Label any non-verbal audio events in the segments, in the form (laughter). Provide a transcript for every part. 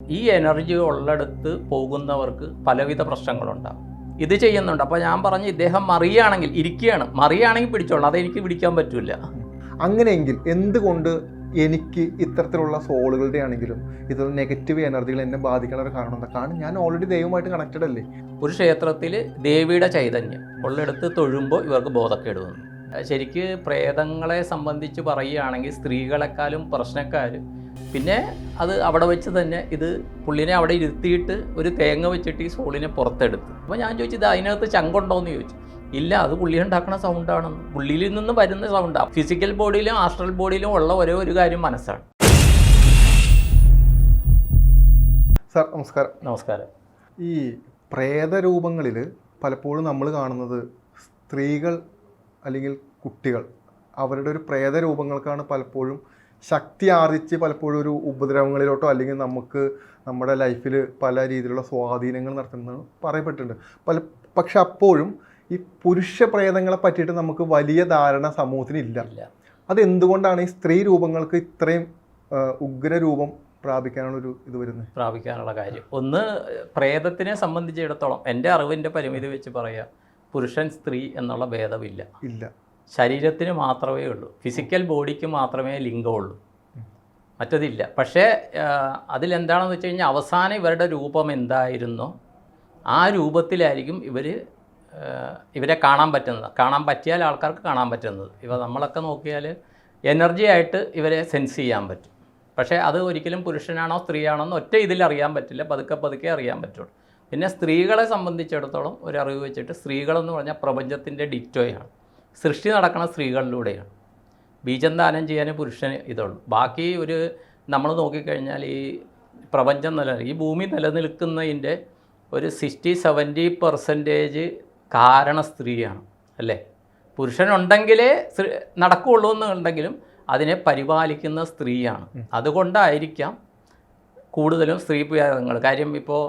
ഈ എനർജി ഉള്ളിടത്ത് പോകുന്നവർക്ക് പലവിധ പ്രശ്നങ്ങളുണ്ടാകും ഇത് ചെയ്യുന്നുണ്ട്. അപ്പോൾ ഞാൻ പറഞ്ഞു ഇദ്ദേഹം മറിയാണെങ്കിൽ ഇരിക്കുകയാണ്. മറിയാണെങ്കിൽ പിടിച്ചോളാം. അതെനിക്ക് പിടിക്കാൻ പറ്റില്ല അങ്ങനെയെങ്കിൽ എന്തുകൊണ്ട് എനിക്ക് ഇത്തരത്തിലുള്ള സോളുകളുടെ ആണെങ്കിലും ഇത് നെഗറ്റീവ് എനർജികൾ എന്നെ ബാധിക്കാനുള്ള ഒരു കാരണം എന്താ? കാരണം ഞാൻ ഓൾറെഡി ദൈവമായിട്ട് കണക്റ്റഡ് അല്ലേ? ഒരു ക്ഷേത്രത്തിൽ ദേവിയുടെ ചൈതന്യം ഉള്ളിടത്ത് തൊഴുമ്പോൾ ഇവർക്ക് ബോധക്കേട് വന്നു. ശരിക്ക് പ്രേതങ്ങളെ സംബന്ധിച്ച് പറയുകയാണെങ്കിൽ സ്ത്രീകളെക്കാളും പ്രശ്നക്കാർ പിന്നെ അത് അവിടെ വെച്ച് തന്നെ ഇത് പുള്ളിനെ അവിടെ ഇരുത്തിയിട്ട് ഒരു തേങ്ങ വെച്ചിട്ട് ഈ സോളിനെ പുറത്തെടുത്തു. അപ്പോൾ ഞാൻ ചോദിച്ചു ഇത് അതിനകത്ത് ചങ്കുണ്ടോയെന്ന് ചോദിച്ചു. ഇല്ല അത് പുള്ളി ഉണ്ടാക്കുന്ന സൗണ്ടാണ് പുള്ളിയിൽ നിന്ന് വരുന്ന സൗണ്ടാണ് ഫിസിക്കൽ ബോഡിയിലും ആസ്ട്രൽ ബോഡിയിലും ഉള്ള ഒരേ ഒരു കാര്യം മനസ്സാണ്. സർ നമസ്കാരം. നമസ്കാരം. ഈ പ്രേതരൂപങ്ങളിൽ പലപ്പോഴും നമ്മൾ കാണുന്നത് സ്ത്രീകൾ അല്ലെങ്കിൽ കുട്ടികൾ അവരുടെ ഒരു പ്രേതരൂപങ്ങൾക്കാണ് പലപ്പോഴും ശക്തി ആർജിച്ച് പലപ്പോഴും ഒരു ഉപദ്രവങ്ങളിലോട്ടോ അല്ലെങ്കിൽ നമുക്ക് നമ്മുടെ ലൈഫിൽ പല രീതിയിലുള്ള സ്വാധീനങ്ങൾ നടത്തുന്നതെന്ന് പറയപ്പെട്ടിട്ടുണ്ട്. പല പക്ഷെ അപ്പോഴും ഈ പുരുഷ പ്രേതങ്ങളെ പറ്റിയിട്ട് നമുക്ക് വലിയ ധാരണ സമൂഹത്തിന് ഇല്ല. അതെന്തുകൊണ്ടാണ് ഈ സ്ത്രീ രൂപങ്ങൾക്ക് ഇത്രയും ഉഗ്രരൂപം പ്രാപിക്കാനുള്ള ഒരു ഇത് വരുന്നത്? പ്രാപിക്കാനുള്ള കാര്യം. ഒന്ന് പ്രേതത്തിനെ സംബന്ധിച്ചിടത്തോളം എന്റെ അറിവിന്റെ പരിമിതി വെച്ച് പറയാം പുരുഷൻ സ്ത്രീ എന്നുള്ള ഭേദമില്ല. ഇല്ല. ശരീരത്തിന് മാത്രമേ ഉള്ളൂ. ഫിസിക്കൽ ബോഡിക്ക് മാത്രമേ ലിംഗമുള്ളൂ മറ്റതില്ല. പക്ഷേ അതിലെന്താണെന്ന് വെച്ച് കഴിഞ്ഞാൽ അവസാനം ഇവരുടെ രൂപം എന്തായിരുന്നോ? ആ രൂപത്തിലായിരിക്കും ഇവർ ഇവരെ കാണാൻ പറ്റുന്നത്. കാണാൻ പറ്റിയാൽ ആൾക്കാർക്ക് കാണാൻ പറ്റുന്നത്. ഇവ നമ്മളൊക്കെ നോക്കിയാൽ എനർജി ആയിട്ട് ഇവരെ സെൻസ് ചെയ്യാൻ പറ്റും. പക്ഷേ അത് ഒരിക്കലും പുരുഷനാണോ സ്ത്രീയാണോ എന്ന് ഒറ്റ ഇതിൽ അറിയാൻ പറ്റില്ല. പതുക്കെ പതുക്കെ അറിയാൻ പറ്റുള്ളൂ. പിന്നെ സ്ത്രീകളെ സംബന്ധിച്ചിടത്തോളം ഒരു അറിവ് വെച്ചിട്ട് സ്ത്രീകളെന്ന് പറഞ്ഞാൽ പ്രപഞ്ചത്തിന്റെ ഡിറ്റോയാണ് സൃഷ്ടി നടക്കുന്ന സ്ത്രീകളിലൂടെയാണ്. ബീജം ദാനം ചെയ്യാനേ പുരുഷൻ ഇതുള്ളൂ. ബാക്കി ഒരു നമ്മൾ നോക്കിക്കഴിഞ്ഞാൽ ഈ പ്രപഞ്ചം നില ഈ ഭൂമി നിലനിൽക്കുന്നതിന്റെ ഒരു സിക്സ്റ്റി സെവന്റി പെർസെന്റേജ് കാരണ സ്ത്രീയാണ് അല്ലേ? പുരുഷനുണ്ടെങ്കിലേ നടക്കുകയുള്ളൂ എന്നുണ്ടെങ്കിലും അതിനെ പരിപാലിക്കുന്ന സ്ത്രീയാണ്. അതുകൊണ്ടായിരിക്കാം കൂടുതലും സ്ത്രീ പ്രേതങ്ങൾ കാര്യം ഇപ്പോൾ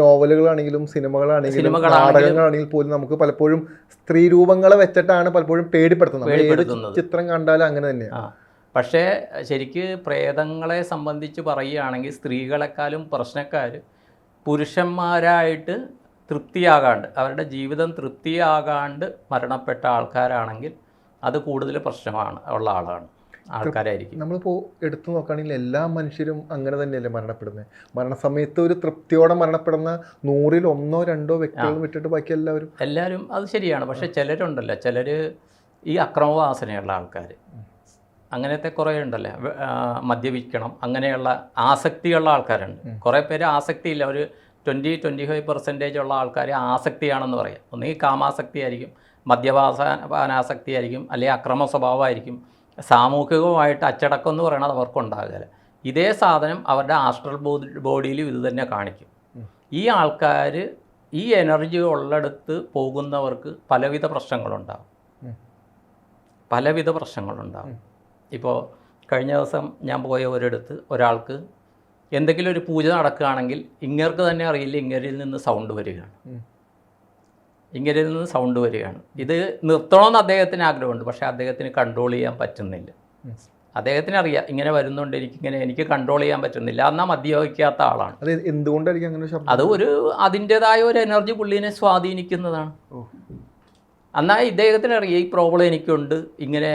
നോവലുകളാണെങ്കിലും സിനിമകളാണെങ്കിലും നാടകങ്ങളാണെങ്കിലും പോലും നമുക്ക് പലപ്പോഴും സ്ത്രീ രൂപങ്ങളെ വെച്ചിട്ടാണ് പലപ്പോഴും പേടിപ്പെടുത്തുന്നത്. ചിത്രം കണ്ടാലും അങ്ങനെ തന്നെയാണ് പക്ഷേ ശരിക്ക് പ്രേതങ്ങളെ സംബന്ധിച്ച് പറയുകയാണെങ്കിൽ സ്ത്രീകളെക്കാളും പ്രശ്നക്കാർ പുരുഷന്മാരായിട്ട് തൃപ്തിയാകാണ്ട് അവരുടെ ജീവിതം തൃപ്തിയാകാണ്ട് മരണപ്പെട്ട ആൾക്കാരാണെങ്കിൽ അത് കൂടുതൽ പ്രശ്നമാണ് ഉള്ള ആളാണ്. ആൾക്കാരായിരിക്കും. നമ്മളിപ്പോൾ എടുത്തു നോക്കുകയാണെങ്കിൽ എല്ലാ മനുഷ്യരും അങ്ങനെ തന്നെയല്ലേ മരണപ്പെടുന്നത് മരണസമയത്ത് ഒരു തൃപ്തിയോടെ മരണപ്പെടുന്ന നൂറിൽ ഒന്നോ രണ്ടോ വ്യക്തികളും വിട്ടിട്ട് ബാക്കി എല്ലാവരും എല്ലാവരും അത് ശരിയാണ്. പക്ഷേ ചിലരുണ്ടല്ലോ. ചിലർ ഈ അക്രമവാസനയുള്ള ആൾക്കാർ അങ്ങനത്തെ കുറേ ഉണ്ടല്ലോ? മദ്യപിക്കണം അങ്ങനെയുള്ള ആസക്തിയുള്ള ആൾക്കാരുണ്ട്. കുറേ പേര് ആസക്തിയില്ല. ഒരു ട്വന്റി ട്വന്റി ഫൈവ് പെർസെന്റേജ് ഉള്ള ആൾക്കാർ ആസക്തിയാണെന്ന് പറയാം. ഒന്നുകിൽ കാമാസക്തി ആയിരിക്കും മദ്യപാനാസക്തി ആയിരിക്കും അല്ലെങ്കിൽ അക്രമ സ്വഭാവമായിരിക്കും. സാമൂഹികമായിട്ട് അച്ചടക്കം എന്ന് പറയുന്നത് അവർക്കുണ്ടാകില്ല ഇതേ സാധനം അവരുടെ ആസ്ട്രൽ ബോഡി ബോഡിയിലും ഇത് തന്നെ കാണിക്കും. ഈ ആൾക്കാർ ഈ എനർജി ഉള്ളിടത്ത് പോകുന്നവർക്ക് പലവിധ പ്രശ്നങ്ങളുണ്ടാകും. പലവിധ പ്രശ്നങ്ങളുണ്ടാകും ഇപ്പോൾ കഴിഞ്ഞ ദിവസം ഞാൻ പോയ ഒരിടത്ത് ഒരാൾക്ക് എന്തെങ്കിലും ഒരു പൂജ നടക്കുകയാണെങ്കിൽ ഇങ്ങേർക്ക് തന്നെ അറിയില്ല ഇങ്ങരിൽ നിന്ന് സൗണ്ട് വരികയാണ്. ഉം. ഇങ്ങരിൽ നിന്ന് സൗണ്ട് വരികയാണ്. ഇത് നിർത്തണമെന്ന് അദ്ദേഹത്തിന് ആഗ്രഹമുണ്ട്. പക്ഷേ അദ്ദേഹത്തിന് കൺട്രോൾ ചെയ്യാൻ പറ്റുന്നില്ല. അദ്ദേഹത്തിന് അറിയാം ഇങ്ങനെ വരുന്നുണ്ട് എനിക്കിങ്ങനെ എനിക്ക് കൺട്രോൾ ചെയ്യാൻ പറ്റുന്നില്ല. എന്നാൽ മദ്യപിക്കാത്ത ആളാണ്. അത് എന്തുകൊണ്ടായിരിക്കും അങ്ങനെ അത് ഒരു അതിന്റെതായ ഒരു എനർജി പുള്ളിനെ സ്വാധീനിക്കുന്നതാണ്. എന്നാൽ ഇദ്ദേഹത്തിന് അറിയാം ഈ പ്രോബ്ലം എനിക്കുണ്ട് ഇങ്ങനെ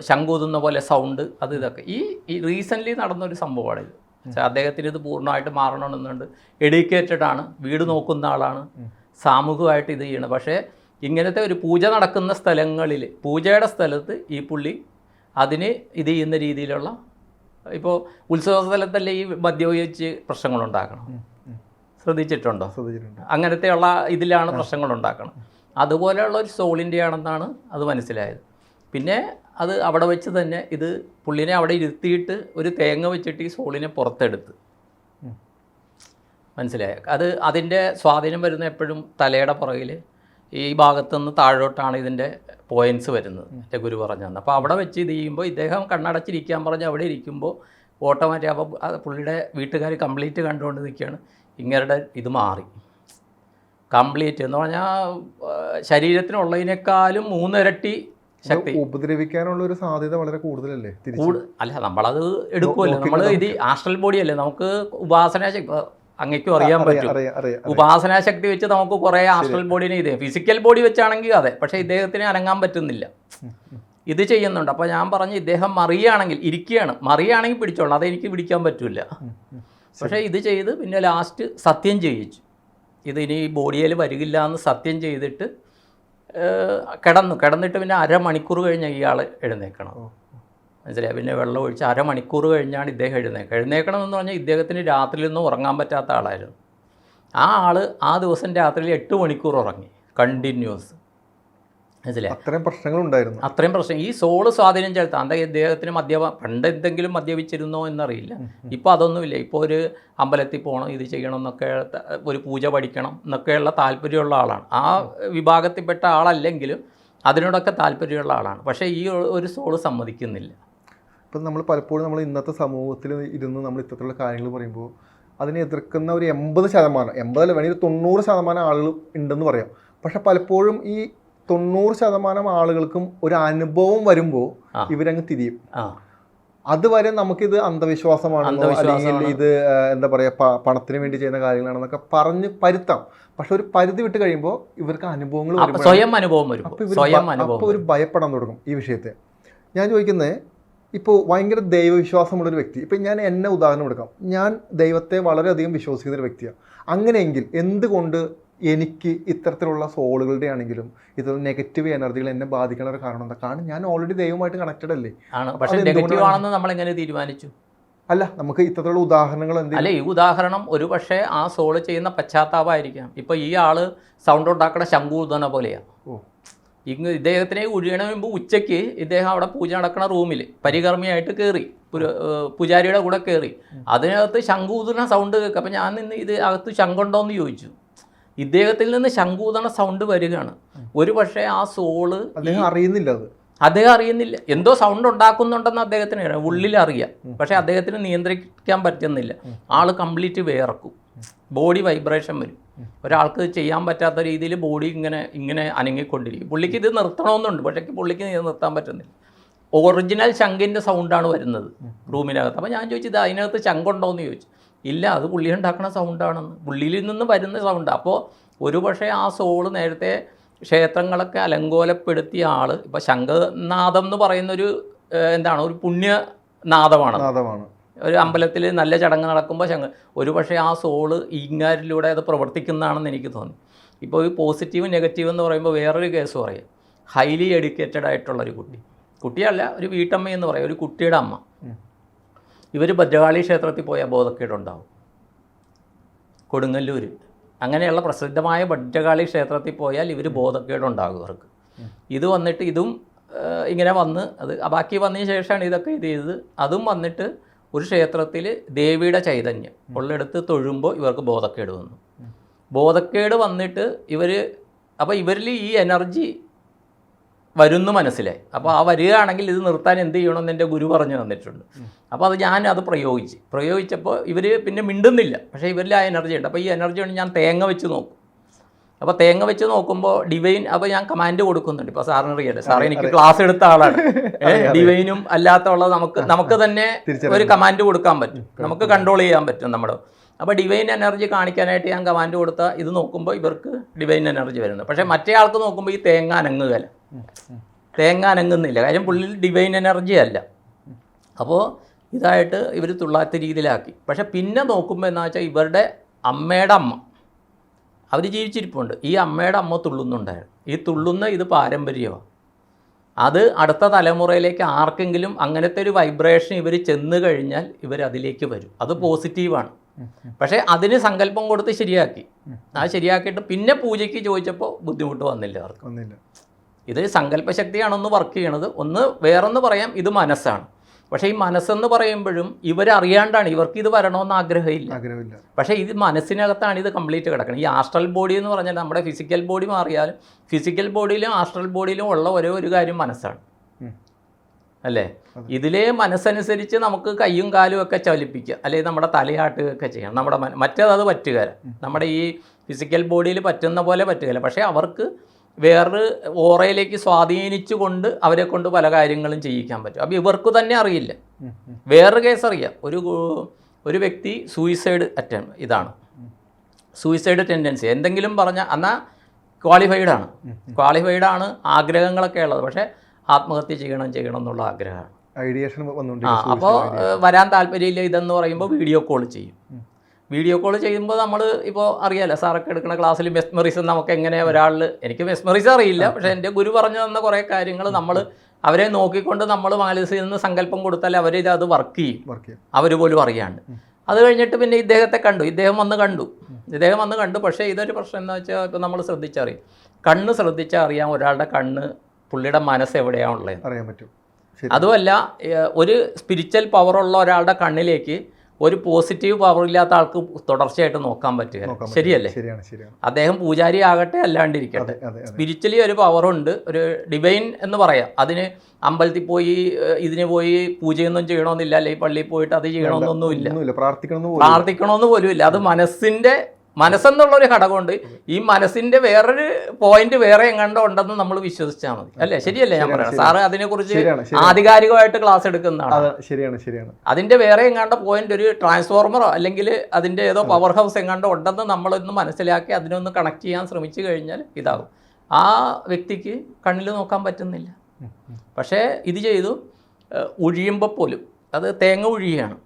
ശങ്കൂതുന്ന പോലെ സൗണ്ട് അത് ഇതൊക്കെ. ഈ റീസെന്റ്ലി നടന്നൊരു സംഭവമാണ് ഇത്. അദ്ദേഹത്തിന് ഇത് പൂർണമായിട്ട് മാറണമെന്നുണ്ട്. എഡ്യൂക്കേറ്റഡ് ആണ് വീട് നോക്കുന്ന ആളാണ്. സാമൂഹികമായിട്ട് ഇത് ചെയ്യണം. പക്ഷേ ഇങ്ങനത്തെ ഒരു പൂജ നടക്കുന്ന സ്ഥലങ്ങളിൽ പൂജയുടെ സ്ഥലത്ത് ഈ പുള്ളി അതിന് ഇത് ചെയ്യുന്ന രീതിയിലുള്ള ഇപ്പോൾ ഉത്സവ സ്ഥലത്തല്ലേ ഈ മദ്യപിച്ച് പ്രശ്നങ്ങളുണ്ടാക്കണം. ശ്രദ്ധിച്ചിട്ടുണ്ടോ? ശ്രദ്ധിച്ചിട്ടുണ്ട്. അങ്ങനത്തെയുള്ള ഇതിലാണ് പ്രശ്നങ്ങളുണ്ടാക്കണം. അതുപോലെയുള്ള ഒരു സോളിന്റെ ആണെന്നാണ് അത് മനസ്സിലായത്. പിന്നെ അത് അവിടെ വെച്ച് തന്നെ ഇത് പുള്ളിനെ അവിടെ ഇരുത്തിയിട്ട് ഒരു തേങ്ങ വെച്ചിട്ട് ഈ സോളിനെ പുറത്തെടുത്ത്. മനസ്സിലായോ? അത് അതിന്റെ സ്വാധീനം വരുന്ന എപ്പോഴും തലയുടെ പുറകിൽ ഈ ഭാഗത്തുനിന്ന് താഴോട്ടാണ് ഇതിന്റെ പോയിന്റ്സ് വരുന്നത്. എന്റെ ഗുരു പറഞ്ഞു തന്നെ അപ്പോൾ അവിടെ വെച്ച് ഇത് ചെയ്യുമ്പോൾ ഇദ്ദേഹം കണ്ണടച്ചിരിക്കാൻ പറഞ്ഞ് അവിടെ ഇരിക്കുമ്പോൾ ഓട്ടോമാറ്റിക് അപ്പോൾ പുള്ളിയുടെ വീട്ടുകാർ കംപ്ലീറ്റ് കണ്ടുകൊണ്ട് നിൽക്കുകയാണ് ഇങ്ങരുടെ ഇത് മാറി. കംപ്ലീറ്റ് എന്ന് പറഞ്ഞാൽ ശരീരത്തിനുള്ളതിനേക്കാളും മൂന്നിരട്ടി ശക്തി. ഉപദ്രവിക്കാനുള്ള ഒരു സാധ്യത വളരെ കൂടുതലല്ലേ? അല്ല നമ്മളത് എടുക്കുമല്ലോ നമ്മൾ ഇത് ആസ്ട്രൽ ബോഡി അല്ലേ? നമുക്ക് ഉപാസന ശക്തി അങ്ങേക്കും അറിയാൻ പറ്റും. ഉപാസനാ ശക്തി വെച്ച് നമുക്ക് കുറേ ആസ്ട്രൽ ബോഡിനെ ഇത് ഫിസിക്കൽ ബോഡി വെച്ചാണെങ്കിൽ അതെ പക്ഷേ ഇദ്ദേഹത്തിന് അനങ്ങാൻ പറ്റുന്നില്ല. ഇത് ചെയ്യുന്നുണ്ട്. അപ്പോൾ ഞാൻ പറഞ്ഞു ഇദ്ദേഹം മറിയാണെങ്കിൽ ഇരിക്കുകയാണ്. മറിയാണെങ്കിൽ പിടിച്ചോളാം. അതെനിക്ക് പിടിക്കാൻ പറ്റില്ല പക്ഷേ ഇത് ചെയ്ത് പിന്നെ ലാസ്റ്റ് സത്യം ചെയ്യിച്ചു. ഇത് ഇനി ബോഡിയിൽ വരികില്ല എന്ന് സത്യം ചെയ്തിട്ട് കിടന്നു. കിടന്നിട്ട് പിന്നെ അരമണിക്കൂർ കഴിഞ്ഞ് ഇയാൾ എഴുന്നേക്കണം മനസ്സിലായി? പിന്നെ വെള്ളം ഒഴിച്ച് അരമണിക്കൂർ കഴിഞ്ഞാണ് ഇദ്ദേഹം എഴുന്നേക്കുക എഴുന്നേക്കണം എന്ന് പറഞ്ഞാൽ ഇദ്ദേഹത്തിന് രാത്രിയിലൊന്നും ഉറങ്ങാൻ പറ്റാത്ത ആളായിരുന്നു. ആ ആൾ ആ ദിവസം രാത്രിയിൽ എട്ട് മണിക്കൂർ ഉറങ്ങി കണ്ടിന്യൂസ്. മനസ്സിലായി? അത്രയും പ്രശ്നങ്ങളുണ്ടായിരുന്നു. അത്രയും പ്രശ്നം. ഈ സോൾ സ്വാധീനം ചെലുത്താം എന്താ ഇദ്ദേഹത്തിന് മദ്യപ പണ്ട് എന്തെങ്കിലും മദ്യപിച്ചിരുന്നോ എന്നറിയില്ല. ഇപ്പോൾ അതൊന്നുമില്ല. ഇപ്പോൾ ഒരു അമ്പലത്തിൽ പോകണം ഇത് ചെയ്യണം എന്നൊക്കെ ഒരു പൂജ പഠിക്കണം എന്നൊക്കെയുള്ള താല്പര്യമുള്ള ആളാണ്. ആ വിഭാഗത്തിൽപ്പെട്ട ആളല്ലെങ്കിലും അതിനോടൊക്കെ താല്പര്യമുള്ള ആളാണ്. പക്ഷേ ഈ ഒരു സോൾ സമ്മതിക്കുന്നില്ല. ഇപ്പം നമ്മൾ പലപ്പോഴും നമ്മൾ ഇന്നത്തെ സമൂഹത്തിൽ ഇരുന്ന് നമ്മൾ ഇത്തരത്തിലുള്ള കാര്യങ്ങൾ പറയുമ്പോൾ അതിനെ എതിർക്കുന്ന ഒരു എൺപത് ശതമാനം എൺപതല്ല വേണമെങ്കിൽ തൊണ്ണൂറ് ശതമാനം ആളുകൾ ഉണ്ടെന്ന് പറയാം. പക്ഷെ പലപ്പോഴും ഈ തൊണ്ണൂറ് ശതമാനം ആളുകൾക്കും ഒരു അനുഭവം വരുമ്പോൾ. ഇവരങ്ങ് തിരിയും. അതുവരെ നമുക്കിത് അന്ധവിശ്വാസമാണെന്നോ അന്ധവിശ്വാസമാണ്. അല്ലെങ്കിൽ ഇത് എന്താ പറയുക പണത്തിന് വേണ്ടി ചെയ്യുന്ന കാര്യങ്ങളാണെന്നൊക്കെ പറഞ്ഞ് പരുത്താം. പക്ഷെ ഒരു പരിധി വിട്ട് കഴിയുമ്പോൾ ഇവർക്ക് അനുഭവങ്ങൾ സ്വയം അനുഭവം വരും അപ്പോൾ ഒരു ഭയപ്പെടാൻ തുടങ്ങും ഈ വിഷയത്തെ. ഞാൻ ചോദിക്കുന്നത് ഇപ്പോൾ ഭയങ്കര ദൈവവിശ്വാസമുള്ളൊരു വ്യക്തി. ഇപ്പം ഞാൻ എന്നെ ഉദാഹരണം എടുക്കാം. ഞാൻ ദൈവത്തെ വളരെയധികം വിശ്വസിക്കുന്ന ഒരു വ്യക്തിയാണ് അങ്ങനെയെങ്കിൽ എന്തുകൊണ്ട് എനിക്ക് ഇത്തരത്തിലുള്ള സോളുകളുടെ ആണെങ്കിലും ഇത് നെഗറ്റീവ് എനർജികൾ എന്നെ ബാധിക്കുന്ന ഒരു കാരണം എന്താ? കാരണം ഞാൻ ഓൾറെഡി ദൈവമായിട്ട് കണക്റ്റഡ് അല്ലേ? ആണ്. പക്ഷെ അതെന്തുകൊണ്ടാണ്? നെഗറ്റീവ് ആണെന്ന് നമ്മൾ എങ്ങനെ തീരുമാനിച്ചു? അല്ല നമുക്ക് ഇത്തരത്തിലുള്ള ഉദാഹരണങ്ങൾ അല്ല ഈ ഉദാഹരണം ഒരു പക്ഷേ ആ സോൾ ചെയ്യുന്ന പശ്ചാത്താപമായിരിക്കാം. ഇപ്പൊ ഈ ആൾ സൗണ്ട് ഉണ്ടാക്കുന്ന ശംഖുദന പോലെയാണ് ഇങ്ങ് ഇദ്ദേഹത്തിനെ ഒഴിയണ മുമ്പ് ഉച്ചയ്ക്ക് ഇദ്ദേഹം അവിടെ പൂജ നടക്കുന്ന റൂമിൽ പരികർമ്മിയായിട്ട് കയറി പൂജാരിയുടെ കൂടെ കയറി അതിനകത്ത് ശംഖൂതണ സൗണ്ട് കേൾക്കുക അപ്പം ഞാൻ നിന്ന് ഇത് അകത്ത് ശംഖുണ്ടോ എന്ന് ചോദിച്ചു. ഇദ്ദേഹത്തിൽ നിന്ന് ശംഖൂതണ സൗണ്ട് വരികയാണ്. ഒരു പക്ഷേ ആ സോൾ അദ്ദേഹം അറിയുന്നില്ല അത്. അദ്ദേഹം അറിയുന്നില്ല. എന്തോ സൗണ്ട് ഉണ്ടാക്കുന്നുണ്ടെന്ന് അദ്ദേഹത്തിന് ഉള്ളിൽ അറിയാം. പക്ഷേ അദ്ദേഹത്തിന് നിയന്ത്രിക്കാൻ പറ്റുന്നില്ല. ആൾ കംപ്ലീറ്റ് വേറക്കും. ബോഡി വൈബ്രേഷൻ വരും. ഒരാൾക്ക് ചെയ്യാൻ പറ്റാത്ത രീതിയിൽ ബോഡി ഇങ്ങനെ ഇങ്ങനെ അനങ്ങിക്കൊണ്ടിരിക്കും. പുള്ളിക്ക് ഇത് നിർത്തണമെന്നുണ്ട്. പക്ഷേ പുള്ളിക്ക് ഇത് നിർത്താൻ പറ്റുന്നില്ല. ഒറിജിനൽ ശംഖിന്റെ സൗണ്ടാണ് വരുന്നത് റൂമിനകത്ത്. അപ്പോൾ ഞാൻ ചോദിച്ചു ഇത് അതിനകത്ത് എന്ന് ചോദിച്ചു. ഇല്ല അത് പുള്ളി ഉണ്ടാക്കുന്ന സൗണ്ടാണെന്ന്. പുള്ളിയിൽ നിന്ന് വരുന്ന സൗണ്ട്. അപ്പോൾ ഒരു പക്ഷേ ആ സോൾ നേരത്തെ ക്ഷേത്രങ്ങളൊക്കെ അലങ്കോലപ്പെടുത്തിയ ആൾ ഇപ്പോൾ ശംഖനാഥം എന്ന് പറയുന്നൊരു എന്താണ് ഒരു പുണ്യനാഥമാണ് നാദമാണ്. ഒരു അമ്പലത്തിൽ നല്ല ചടങ്ങ് നടക്കുമ്പോൾ ശങ്ക ഒരു പക്ഷേ ആ സോൾ ഇങ്ങാരിലൂടെ അത് പ്രവർത്തിക്കുന്നതാണെന്ന് എനിക്ക് തോന്നി. ഇപ്പോൾ ഈ പോസിറ്റീവ് നെഗറ്റീവ് എന്ന് പറയുമ്പോൾ വേറൊരു കേസ് പറയാം. ഹൈലി എഡ്യൂക്കേറ്റഡ് ആയിട്ടുള്ള ഒരു കുട്ടി. കുട്ടിയല്ല ഒരു വീട്ടമ്മ എന്ന് പറയാം. ഒരു കുട്ടിയുടെ അമ്മ. ഇവർ ഭദ്രകാളി ക്ഷേത്രത്തിൽ പോയാൽ ബോധക്കേടുണ്ടാവും. കൊടുങ്ങല്ലൂർ അങ്ങനെയുള്ള പ്രസിദ്ധമായ ഭദ്രകാളി ക്ഷേത്രത്തിൽ പോയാൽ ഇവർ ബോധക്കേടുണ്ടാകും ഇവർക്ക് ഇത് വന്നിട്ട് ഇതും ഇങ്ങനെ വന്ന് അത് ബാക്കി വന്നതിന് ശേഷമാണ് ഇതൊക്കെ ഇത് ചെയ്തത്. അതും വന്നിട്ട് ഒരു ക്ഷേത്രത്തിൽ ദേവിയുടെ ചൈതന്യം ഉള്ളിടത്ത് തൊഴുമ്പോൾ ഇവർക്ക് ബോധക്കേട് വന്നു. ബോധക്കേട് വന്നിട്ട് ഇവർ അപ്പോൾ ഇവരിൽ ഈ എനർജി വരുന്നു മനസ്സിലായി. അപ്പോൾ ആ വരികയാണെങ്കിൽ ഇത് നിർത്താൻ എന്ത് ചെയ്യണമെന്ന് എന്റെ ഗുരു പറഞ്ഞു തന്നിട്ടുണ്ട്. അപ്പോൾ അത് ഞാൻ അത് പ്രയോഗിച്ച്. പ്രയോഗിച്ചപ്പോൾ ഇവർ പിന്നെ മിണ്ടുന്നില്ല. പക്ഷേ ഇവരിൽ ആ എനർജി ഉണ്ട്. അപ്പോൾ ഈ എനർജി കൊണ്ട് ഞാൻ തേങ്ങ വെച്ച് നോക്കും. അപ്പോൾ തേങ്ങ വെച്ച് നോക്കുമ്പോൾ ഡിവൈൻ അപ്പോൾ ഞാൻ കമാൻഡ് കൊടുക്കുന്നുണ്ട്. ഇപ്പോൾ സാറിന് അറിയാലോ. സാർ എനിക്ക് ക്ലാസ് എടുത്ത ആളാണ്. (laughs) ഡിവൈനും അല്ലാത്തുള്ള ഉള്ളത് നമുക്ക് നമുക്ക് തന്നെ ഒരു കമാൻഡ് കൊടുക്കാൻ പറ്റും. നമുക്ക് കൺട്രോൾ ചെയ്യാൻ പറ്റും നമ്മുടെ അപ്പോൾ ഡിവൈൻ എനർജി കാണിക്കാനായിട്ട് ഞാൻ കമാൻഡ് കൊടുത്താൽ ഇത് നോക്കുമ്പോൾ ഇവർക്ക് ഡിവൈൻ എനർജി വരുന്നത്. പക്ഷേ മറ്റേ ആൾക്ക് നോക്കുമ്പോൾ ഈ തേങ്ങ അനങ്ങുകയല്ല. തേങ്ങ അനങ്ങുന്നില്ല. കാര്യം പുള്ളിൽ ഡിവൈൻ എനർജി അല്ല. അപ്പോൾ ഇതായിട്ട് ഇവർ തുള്ളാത്ത രീതിയിലാക്കി. പക്ഷേ പിന്നെ നോക്കുമ്പോൾ എന്താ വെച്ചാൽ ഇവരുടെ അമ്മയുടെ അമ്മ അവർ ജീവിച്ചിരിപ്പുണ്ട്. ഈ അമ്മയുടെ അമ്മ തുള്ളുന്നുണ്ടായിരുന്നു ഈ തുള്ളുന്ന ഇത് പാരമ്പര്യമാണ് അത് അടുത്ത തലമുറയിലേക്ക് ആർക്കെങ്കിലും അങ്ങനത്തെ ഒരു വൈബ്രേഷൻ ഇവർ ചെന്ന് കഴിഞ്ഞാൽ ഇവർ അതിലേക്ക് വരും. അത് പോസിറ്റീവാണ്. പക്ഷേ അതിന് സങ്കല്പം കൊടുത്ത് ശരിയാക്കി. ആ ശരിയാക്കിയിട്ട് പിന്നെ പൂജയ്ക്ക് ചോദിച്ചപ്പോൾ ബുദ്ധിമുട്ട് വന്നില്ല അവർക്ക്. ഇത് സങ്കല്പശക്തിയാണൊന്ന് വർക്ക് ചെയ്യണത്. ഒന്ന് വേറൊന്ന് പറയാം ഇത് മനസ്സാണ്. പക്ഷേ ഈ മനസ്സെന്ന് പറയുമ്പോഴും ഇവരറിയാണ്ടാണ് ഇവർക്ക് ഇത് വരണമെന്ന് ആഗ്രഹമില്ല. ആഗ്രഹമില്ല. പക്ഷേ ഇത് മനസ്സിനകത്താണ് ഇത് കംപ്ലീറ്റ് കിടക്കുന്നത് ഈ ആസ്ട്രൽ ബോഡി എന്ന് പറഞ്ഞാൽ നമ്മുടെ ഫിസിക്കൽ ബോഡി മാറിയാലും ഫിസിക്കൽ ബോഡിയിലും ആസ്ട്രൽ ബോഡിയിലും ഉള്ള ഒരേ ഒരു കാര്യം മനസ്സാണ്. അല്ലേ? ഇതിലെ മനസ്സനുസരിച്ച് നമുക്ക് കയ്യും കാലും ഒക്കെ ചലിപ്പിക്കുക. അല്ലെങ്കിൽ നമ്മുടെ തലയാട്ടുകയൊക്കെ ചെയ്യാം. നമ്മുടെ മറ്റേത് അത് പറ്റുകയില്ല. നമ്മുടെ ഈ ഫിസിക്കൽ ബോഡിയിൽ പറ്റുന്ന പോലെ പറ്റുകയില്ല. പക്ഷേ അവർക്ക് വേറൊരു ഓറയിലേക്ക് സ്വാധീനിച്ചുകൊണ്ട് അവരെ കൊണ്ട് പല കാര്യങ്ങളും ചെയ്യിക്കാൻ പറ്റും. അപ്പോൾ ഇവർക്ക് തന്നെ അറിയില്ല. വേറൊരു കേസ് അറിയാം. ഒരു ഒരു വ്യക്തി സൂയിസൈഡ് അറ്റ ഇതാണ്. സൂയിസൈഡ് ടെൻഡൻസി എന്തെങ്കിലും പറഞ്ഞാൽ എന്നാൽ ക്വാളിഫൈഡ് ആണ്. ക്വാളിഫൈഡ് ആണ് ആഗ്രഹങ്ങളൊക്കെ ഉള്ളത്. പക്ഷേ ആത്മഹത്യ ചെയ്യണം ചെയ്യണം എന്നുള്ള ആഗ്രഹമാണ്. ഐഡിയേഷൻ അപ്പോൾ വരാൻ താല്പര്യമില്ല ഇതെന്ന് പറയുമ്പോൾ വീഡിയോ കോൾ ചെയ്യും. വീഡിയോ കോൾ ചെയ്യുമ്പോൾ നമ്മൾ ഇപ്പോൾ അറിയാലോ സാറൊക്കെ എടുക്കുന്ന ക്ലാസ്സിൽ മെസ്മറിസം നമുക്ക് എങ്ങനെ ഒരാളിൽ എനിക്ക് മെസ്മറിസം അറിയില്ല പക്ഷേ എന്റെ ഗുരു പറഞ്ഞു തന്ന കുറേ കാര്യങ്ങൾ നമ്മൾ അവരെ നോക്കിക്കൊണ്ട് നമ്മൾ മാലിസിൽ നിന്ന് സങ്കല്പം കൊടുത്താൽ അവരിത് അത് വർക്ക് ചെയ്യും. അവർ പോലും അറിയാണ്ട്. അത് കഴിഞ്ഞിട്ട് പിന്നെ ഇദ്ദേഹത്തെ കണ്ടു. ഇദ്ദേഹം വന്ന് കണ്ടു. ഇദ്ദേഹം വന്ന് കണ്ടു. പക്ഷേ ഇതൊരു പ്രശ്നം എന്താ വെച്ചാൽ ഇപ്പോൾ നമ്മൾ ശ്രദ്ധിച്ചറിയും. കണ്ണ് ശ്രദ്ധിച്ചാൽ അറിയാം ഒരാളുടെ കണ്ണ് പുള്ളിയുടെ മനസ്സ് എവിടെയാണുള്ളത് അറിയാൻ പറ്റും. അതുമല്ല ഒരു സ്പിരിച്വൽ പവറുള്ള ഒരാളുടെ കണ്ണിലേക്ക് ഒരു പോസിറ്റീവ് പവർ ഇല്ലാത്ത ആൾക്ക് തുടർച്ചയായിട്ട് നോക്കാൻ പറ്റുക. ശരിയല്ലേ? അദ്ദേഹം പൂജാരി ആകട്ടെ അല്ലാണ്ടിരിക്കട്ടെ. സ്പിരിച്വലി ഒരു പവറുണ്ട് ഒരു ഡിവൈൻ എന്ന് പറയാം. അതിന് അമ്പലത്തിൽ പോയി ഇതിന് പോയി പൂജയൊന്നും ചെയ്യണമെന്നില്ല. അല്ലെങ്കിൽ പള്ളിയിൽ പോയിട്ട് അത് ചെയ്യണമെന്നൊന്നുമില്ല. പ്രാർത്ഥിക്കണമെന്ന് പോലും ഇല്ല. അത് മനസ്സിന്റെ മനസ്സെന്നുള്ള ഒരു ഘടകമുണ്ട്. ഈ മനസ്സിന്റെ വേറൊരു പോയിന്റ് വേറെ എങ്ങാണ്ടോ ഉണ്ടെന്ന് നമ്മൾ വിശ്വസിച്ചാൽ മതി. അല്ലേ? ശരിയല്ലേ ഞാൻ പറയാം സാറ് അതിനെക്കുറിച്ച് ആധികാരികമായിട്ട് ക്ലാസ് എടുക്കുന്നതാണ്. ശരിയാണ് ശരിയാണ്. അതിന്റെ വേറെ എങ്ങാണ്ട പോയിന്റ് ഒരു ട്രാൻസ്ഫോർമറോ അല്ലെങ്കിൽ അതിന്റെ ഏതോ പവർ ഹൗസ് എങ്ങാണ്ടോ ഉണ്ടെന്ന് നമ്മളൊന്ന് മനസ്സിലാക്കി അതിനൊന്ന് കണക്ട് ചെയ്യാൻ ശ്രമിച്ചു കഴിഞ്ഞാൽ ഇതാകും. ആ വ്യക്തിക്ക് കണ്ണിൽ നോക്കാൻ പറ്റുന്നില്ല. പക്ഷേ ഇത് ചെയ്തു. ഒഴിയുമ്പോൾ പോലും അത് തേങ്ങ ഒഴിയുകയാണ്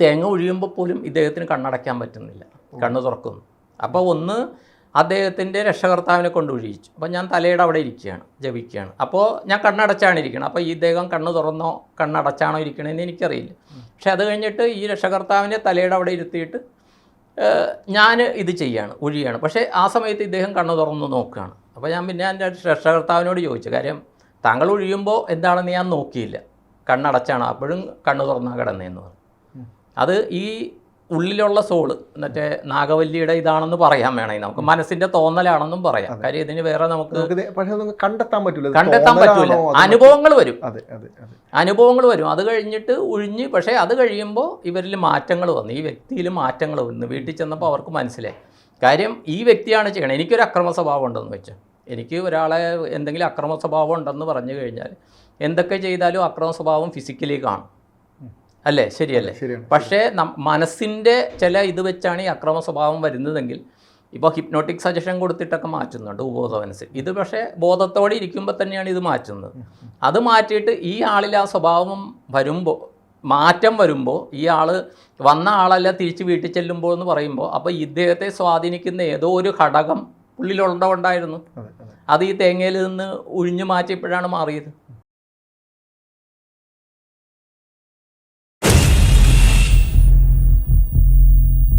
തേങ്ങ ഒഴിയുമ്പോൾ പോലും ഇദ്ദേഹത്തിന് കണ്ണടയ്ക്കാൻ പറ്റുന്നില്ല. കണ്ണ് തുറക്കുന്നു. അപ്പോൾ ഒന്ന് അദ്ദേഹത്തിന്റെ രക്ഷകർത്താവിനെ കൊണ്ട് ഒഴിയിച്ചു അപ്പോൾ ഞാൻ തലയുടെ അവിടെ ഇരിക്കുകയാണ് ജപിക്കുകയാണ്. അപ്പോൾ ഞാൻ കണ്ണടച്ചാണ് ഇരിക്കുന്നത് അപ്പോൾ ഈ ഇദ്ദേഹം കണ്ണ് തുറന്നോ കണ്ണടച്ചാണോ ഇരിക്കണമെന്ന് എനിക്കറിയില്ല. പക്ഷേ അത് കഴിഞ്ഞിട്ട് ഈ രക്ഷകർത്താവിന്റെ തലയുടെ അവിടെ ഇരുത്തിയിട്ട് ഞാൻ ഇത് ചെയ്യാണ് ഒഴിയാണ്. പക്ഷേ ആ സമയത്ത് ഇദ്ദേഹം കണ്ണ് തുറന്ന് നോക്കുകയാണ്. അപ്പോൾ ഞാൻ പിന്നെ എന്റെ രക്ഷകർത്താവിനോട് ചോദിച്ചു കാര്യം താങ്കൾ ഒഴിയുമ്പോൾ എന്താണെന്ന് ഞാൻ നോക്കിയില്ല. കണ്ണടച്ചാണ് അപ്പോഴും കണ്ണ് തുറന്നാ കിടന്നതെന്ന് പറഞ്ഞു. അത് ഈ ഉള്ളിലുള്ള സോൾ മറ്റേ നാഗവല്ലിയുടെ ഇതാണെന്ന് പറയാൻ വേണമെങ്കിൽ നമുക്ക് മനസ്സിന്റെ തോന്നലാണെന്നും പറയാം. കാര്യം ഇതിന് വേറെ നമുക്ക് പക്ഷെ കണ്ടെത്താൻ പറ്റില്ല കണ്ടെത്താൻ പറ്റില്ല അനുഭവങ്ങൾ വരും. അനുഭവങ്ങൾ വരും. അത് കഴിഞ്ഞിട്ട് ഒഴിഞ്ഞ് പക്ഷേ അത് കഴിയുമ്പോൾ ഇവരിൽ മാറ്റങ്ങൾ വന്നു. ഈ വ്യക്തിയിൽ മാറ്റങ്ങൾ വന്നു. വീട്ടിൽ ചെന്നപ്പോൾ അവർക്ക് മനസ്സിലായി. കാര്യം ഈ വ്യക്തിയാണ് ചെയ്യണം എനിക്കൊരു അക്രമ സ്വഭാവം ഉണ്ടെന്ന് വെച്ചാൽ എനിക്ക് ഒരാളെ എന്തെങ്കിലും അക്രമ സ്വഭാവം ഉണ്ടെന്ന് പറഞ്ഞു കഴിഞ്ഞാൽ എന്തൊക്കെ ചെയ്താലും അക്രമ സ്വഭാവം ഫിസിക്കലി കാണും. അല്ലേ? ശരിയല്ലേ? പക്ഷേ മനസ്സിന്റെ ചില ഇത് വെച്ചാണ് ഈ അക്രമ സ്വഭാവം വരുന്നതെങ്കിൽ ഇപ്പോൾ ഹിപ്നോട്ടിക് സജഷൻ കൊടുത്തിട്ടൊക്കെ മാറ്റുന്നുണ്ട് ഉപബോധമനസ്സിൽ ഇത് പക്ഷേ ബോധത്തോടെ ഇരിക്കുമ്പോൾ തന്നെയാണ് ഇത് മാറ്റുന്നത്. അത് മാറ്റിയിട്ട് ഈ ആളിൽ ആ സ്വഭാവം വരുമ്പോൾ മാറ്റം വരുമ്പോൾ ഈ ആൾ വന്ന ആളല്ല തിരിച്ച് വീട്ടിൽ ചെല്ലുമ്പോൾ എന്ന് പറയുമ്പോൾ അപ്പോൾ ഇദ്ദേഹത്തെ സ്വാധീനിക്കുന്ന ഏതോ ഒരു ഘടകം ഉള്ളിലുള്ളതുകൊണ്ടായിരുന്നു. അത് ഈ തേങ്ങയിൽ നിന്ന് ഉഴിഞ്ഞു മാറ്റിയപ്പോഴാണ് മാറിയത്.